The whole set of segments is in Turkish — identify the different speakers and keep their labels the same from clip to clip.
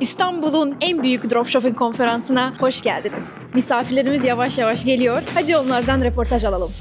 Speaker 1: İstanbul'un en büyük dropshipping konferansına hoş geldiniz. Misafirlerimiz yavaş yavaş geliyor. Hadi onlardan reportaj alalım.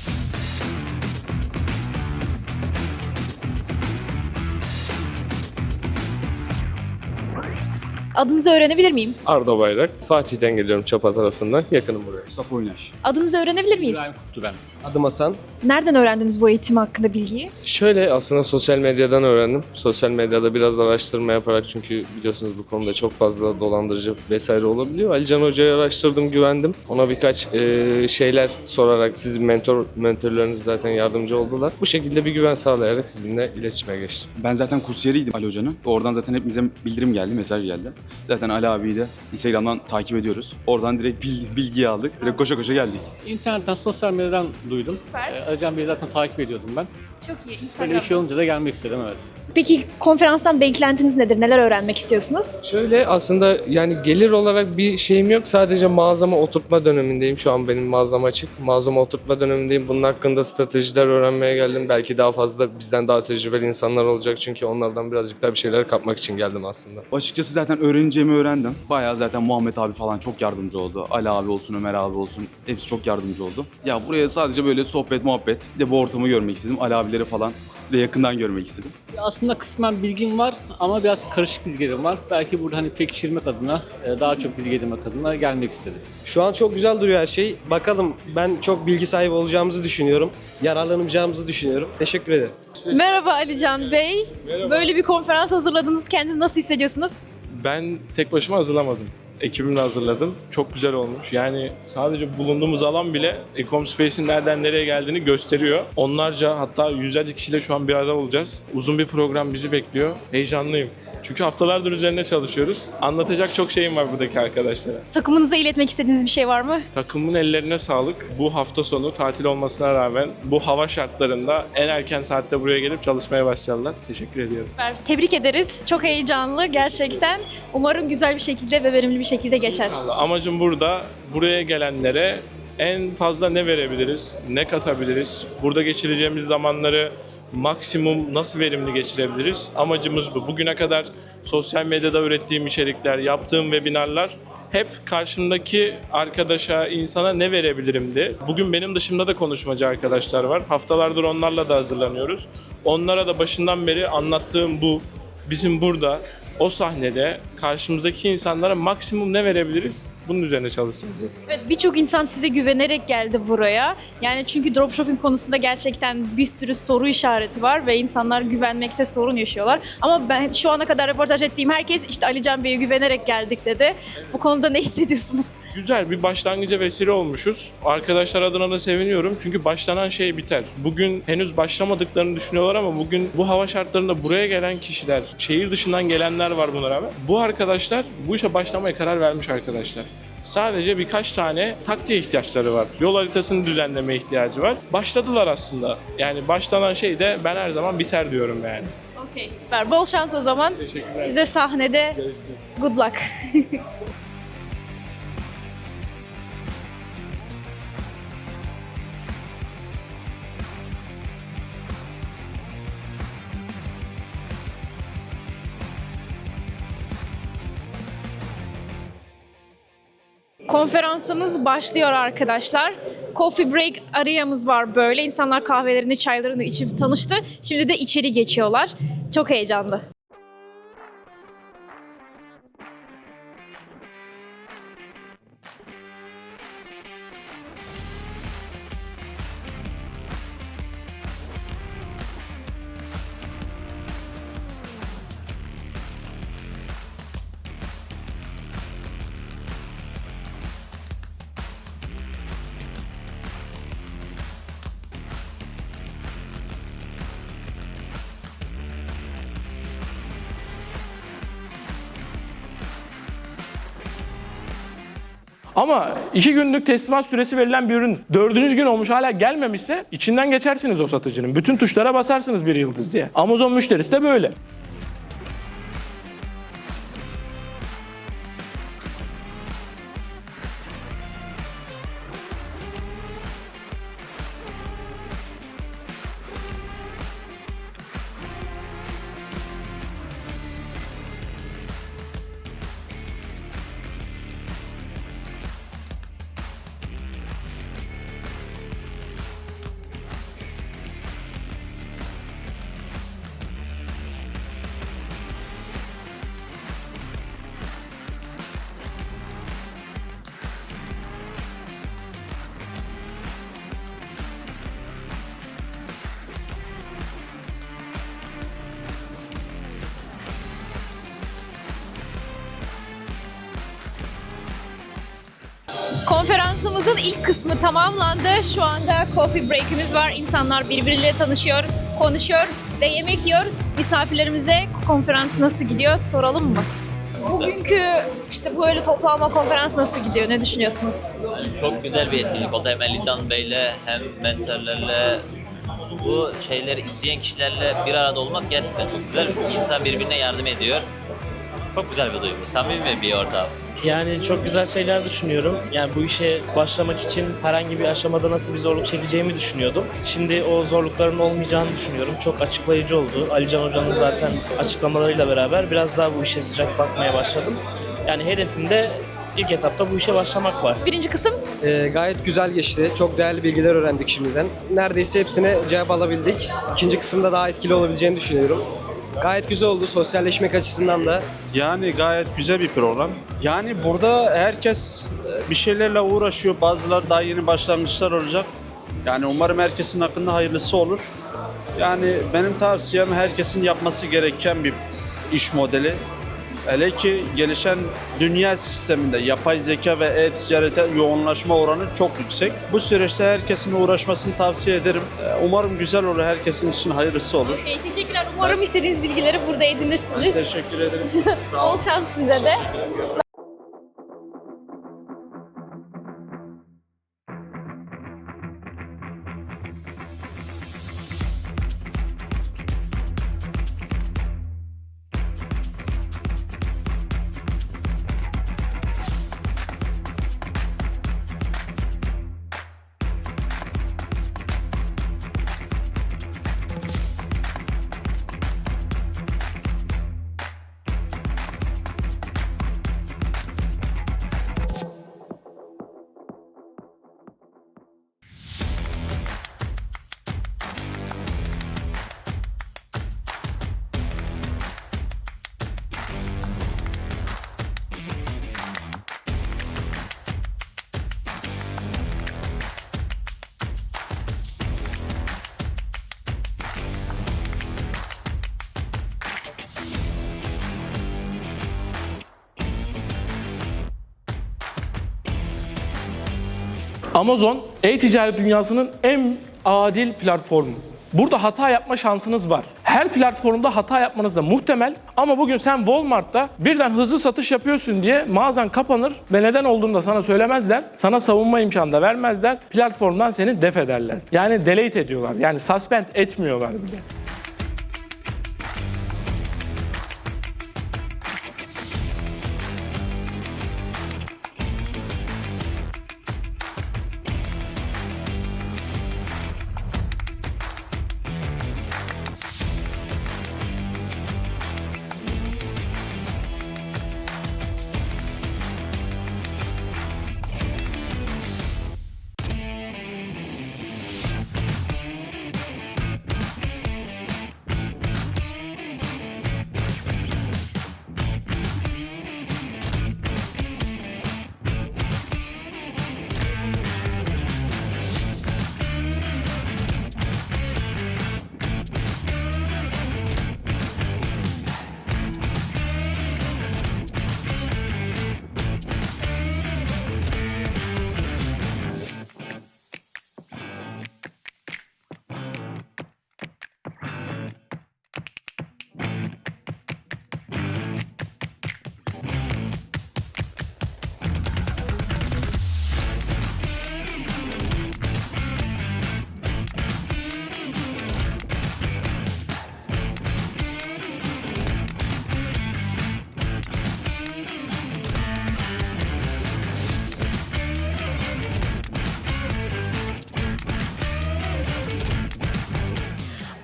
Speaker 1: Adınızı öğrenebilir miyim?
Speaker 2: Arda Bayrak. Fatih'ten geliyorum Çapa tarafından. Yakınım buraya.
Speaker 3: Mustafa Oynaş.
Speaker 1: Adınızı öğrenebilir miyiz?
Speaker 3: Kutlu ben.
Speaker 4: Adım Hasan.
Speaker 1: Nereden öğrendiniz bu eğitim hakkında bilgiyi?
Speaker 2: Şöyle aslında sosyal medyadan öğrendim. Sosyal medyada biraz araştırma yaparak çünkü biliyorsunuz bu konuda çok fazla dolandırıcı vesaire olabiliyor. Alican Hoca'yı araştırdım, güvendim. Ona birkaç e, şeyler sorarak sizin mentor mentorlarınız zaten yardımcı oldular. Bu şekilde bir güven sağlayarak sizinle iletişime geçtim.
Speaker 3: Ben zaten kursiyeriydim Ali Hoca'nın. Oradan zaten hepimize bildirim geldi, mesaj geldi. Zaten Ali abiyi de Instagram'dan takip ediyoruz. Oradan direkt bil- bilgiyi aldık. Direkt koşa koşa geldik.
Speaker 5: İnternetten, sosyal medyadan duydum.
Speaker 1: Süper.
Speaker 5: Ee, Alican Bey'i zaten takip ediyordum ben.
Speaker 1: Çok iyi.
Speaker 5: Böyle bir şey olunca da gelmek istedim evet.
Speaker 1: Peki konferanstan beklentiniz nedir? Neler öğrenmek istiyorsunuz?
Speaker 2: Şöyle aslında yani gelir olarak bir şeyim yok. Sadece mağazama oturtma dönemindeyim. Şu an benim mağazam açık. Mağazama oturtma dönemindeyim. Bunun hakkında stratejiler öğrenmeye geldim. Belki daha fazla bizden daha tecrübeli insanlar olacak. Çünkü onlardan birazcık daha bir şeyler kapmak için geldim aslında.
Speaker 3: Açıkçası zaten öğreneceğimi öğrendim. Bayağı zaten Muhammed abi falan çok yardımcı oldu. Ali abi olsun, Ömer abi olsun. Hepsi çok yardımcı oldu. Ya buraya sadece böyle sohbet, muhabbet. Bir de bu ortamı görmek istedim. Ali abileri falan de yakından görmek istedim.
Speaker 5: Aslında kısmen bilgim var ama biraz karışık bilgilerim var. Belki burada hani pekiştirmek adına, e, daha çok bilgi edinmek adına gelmek istedim.
Speaker 4: Şu an çok güzel duruyor her şey. Bakalım ben çok bilgi sahibi olacağımızı düşünüyorum. Yararlanacağımızı düşünüyorum. Teşekkür ederim.
Speaker 1: Merhaba Alican Bey. Böyle bir konferans hazırladınız. Kendinizi nasıl hissediyorsunuz?
Speaker 6: Ben tek başıma hazırlamadım. Ekibimle hazırladım. Çok güzel olmuş. Yani sadece bulunduğumuz alan bile Ecom Space'in nereden nereye geldiğini gösteriyor. Onlarca hatta yüzlerce kişiyle şu an bir arada olacağız. Uzun bir program bizi bekliyor. Heyecanlıyım. Çünkü haftalardır üzerine çalışıyoruz. Anlatacak çok şeyim var buradaki arkadaşlara.
Speaker 1: Takımınıza iletmek istediğiniz bir şey var mı?
Speaker 6: Takımın ellerine sağlık. Bu hafta sonu tatil olmasına rağmen bu hava şartlarında en erken saatte buraya gelip çalışmaya başladılar. Teşekkür ediyorum.
Speaker 1: Tebrik ederiz. Çok heyecanlı gerçekten. Umarım güzel bir şekilde ve verimli bir şekilde geçer.
Speaker 6: Vallahi Amacım burada buraya gelenlere en fazla ne verebiliriz, ne katabiliriz, burada geçireceğimiz zamanları maksimum nasıl verimli geçirebiliriz? Amacımız bu. Bugüne kadar sosyal medyada ürettiğim içerikler, yaptığım webinarlar hep karşımdaki arkadaşa, insana ne verebilirimdi. Bugün benim dışımda da konuşmacı arkadaşlar var. Haftalardır onlarla da hazırlanıyoruz. Onlara da başından beri anlattığım bu. Bizim burada o sahnede karşımızdaki insanlara maksimum ne verebiliriz? Bunun üzerine çalışacağız.
Speaker 1: Evet birçok insan size güvenerek geldi buraya. Yani çünkü dropshipping konusunda gerçekten bir sürü soru işareti var ve insanlar güvenmekte sorun yaşıyorlar. Ama ben şu ana kadar röportaj ettiğim herkes işte Alican Bey'e güvenerek geldik dedi. Bu konuda ne hissediyorsunuz?
Speaker 6: Güzel bir başlangıca vesile olmuşuz. Arkadaşlar adına da seviniyorum çünkü başlanan şey biter. Bugün henüz başlamadıklarını düşünüyorlar ama bugün bu hava şartlarında buraya gelen kişiler, şehir dışından gelenler var buna rağmen. Bu arkadaşlar bu işe başlamaya karar vermiş arkadaşlar. Sadece birkaç tane taktiğe ihtiyaçları var. Yol haritasını düzenleme ihtiyacı var. Başladılar aslında. Yani başlanan şey de ben her zaman biter diyorum yani.
Speaker 1: Okey süper. Bol şans o zaman.
Speaker 6: Teşekkürler.
Speaker 1: Size sahnede good luck. Konferansımız başlıyor arkadaşlar. Coffee break areamız var böyle. İnsanlar kahvelerini, çaylarını içip tanıştı. Şimdi de içeri geçiyorlar. Çok heyecanlı.
Speaker 6: Ama iki günlük teslimat süresi verilen bir ürün dördüncü gün olmuş hala gelmemişse içinden geçersiniz o satıcının. Bütün tuşlara basarsınız bir yıldız diye. Amazon müşterisi de böyle.
Speaker 1: Konferansımızın ilk kısmı tamamlandı. Şu anda coffee break'imiz var. İnsanlar birbiriyle tanışıyor, konuşuyor ve yemek yiyor. Misafirlerimize konferans nasıl gidiyor soralım mı? Bugünkü işte bu öyle toplanma konferans nasıl gidiyor? Ne düşünüyorsunuz?
Speaker 7: Yani çok güzel bir etkinlik oldu. Hem Ali Can Bey'le hem mentorlarla bu şeyleri isteyen kişilerle bir arada olmak gerçekten çok güzel. İnsan birbirine yardım ediyor. Çok güzel bir duygu. Samimi bir ortam.
Speaker 8: Yani çok güzel şeyler düşünüyorum. Yani bu işe başlamak için herhangi bir aşamada nasıl bir zorluk çekeceğimi düşünüyordum. Şimdi o zorlukların olmayacağını düşünüyorum. Çok açıklayıcı oldu. Alican Hoca'nın zaten açıklamalarıyla beraber biraz daha bu işe sıcak bakmaya başladım. Yani hedefimde ilk etapta bu işe başlamak var.
Speaker 1: Birinci kısım
Speaker 4: Ee, gayet güzel geçti. Çok değerli bilgiler öğrendik şimdiden. Neredeyse hepsine cevap alabildik. İkinci kısımda daha etkili olabileceğini düşünüyorum. Gayet güzel oldu sosyalleşmek açısından da.
Speaker 9: Yani gayet güzel bir program. Yani burada herkes e, bir şeylerle uğraşıyor. Bazıları daha yeni başlangıçlar olacak. Yani umarım herkesin hakkında hayırlısı olur. Yani benim tavsiyem herkesin yapması gereken bir iş modeli. Hele ki gelişen dünya sisteminde yapay zeka ve e-ticarete yoğunlaşma oranı çok yüksek. Bu süreçte herkesin uğraşmasını tavsiye ederim. E, Umarım güzel olur, herkesin için hayırlısı olur.
Speaker 1: Okey, teşekkürler. Umarım istediğiniz bilgileri burada edinirsiniz.
Speaker 9: Teşekkür ederim.
Speaker 1: Bol şans size de.
Speaker 10: Amazon e-ticaret dünyasının en adil platformu. Burada hata yapma şansınız var. Her platformda hata yapmanız da muhtemel ama bugün sen Walmart'ta birden hızlı satış yapıyorsun diye mağazan kapanır ve neden olduğunu da sana söylemezler. Sana savunma imkanı da vermezler. Platformdan seni def ederler. Yani delete ediyorlar. Yani suspend etmiyorlar bile.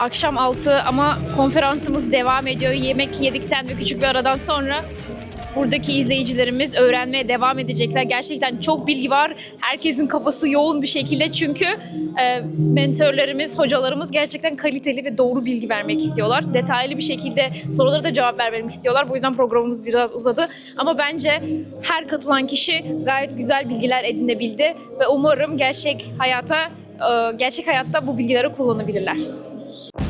Speaker 1: Akşam 6 ama konferansımız devam ediyor. Yemek yedikten ve küçük bir aradan sonra buradaki izleyicilerimiz öğrenmeye devam edecekler. Gerçekten çok bilgi var. Herkesin kafası yoğun bir şekilde çünkü e, mentorlarımız, hocalarımız gerçekten kaliteli ve doğru bilgi vermek istiyorlar. Detaylı bir şekilde sorulara da cevap vermek istiyorlar. Bu yüzden programımız biraz uzadı. Ama bence her katılan kişi gayet güzel bilgiler edinebildi ve umarım gerçek hayata e, gerçek hayatta bu bilgileri kullanabilirler. news.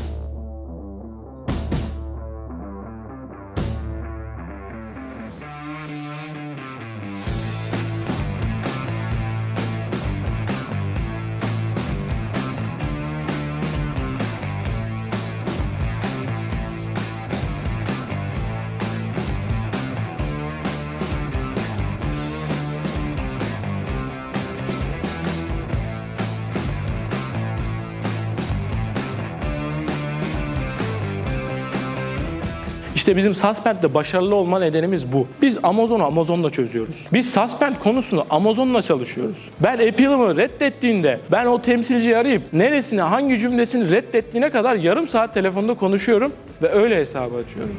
Speaker 6: İşte bizim Suspend'de başarılı olma nedenimiz bu. Biz Amazon'u Amazon'la çözüyoruz. Biz Suspend konusunu Amazon'la çalışıyoruz. Ben Apple'ımı reddettiğinde ben o temsilciyi arayıp neresini hangi cümlesini reddettiğine kadar yarım saat telefonda konuşuyorum ve öyle hesabı açıyorum.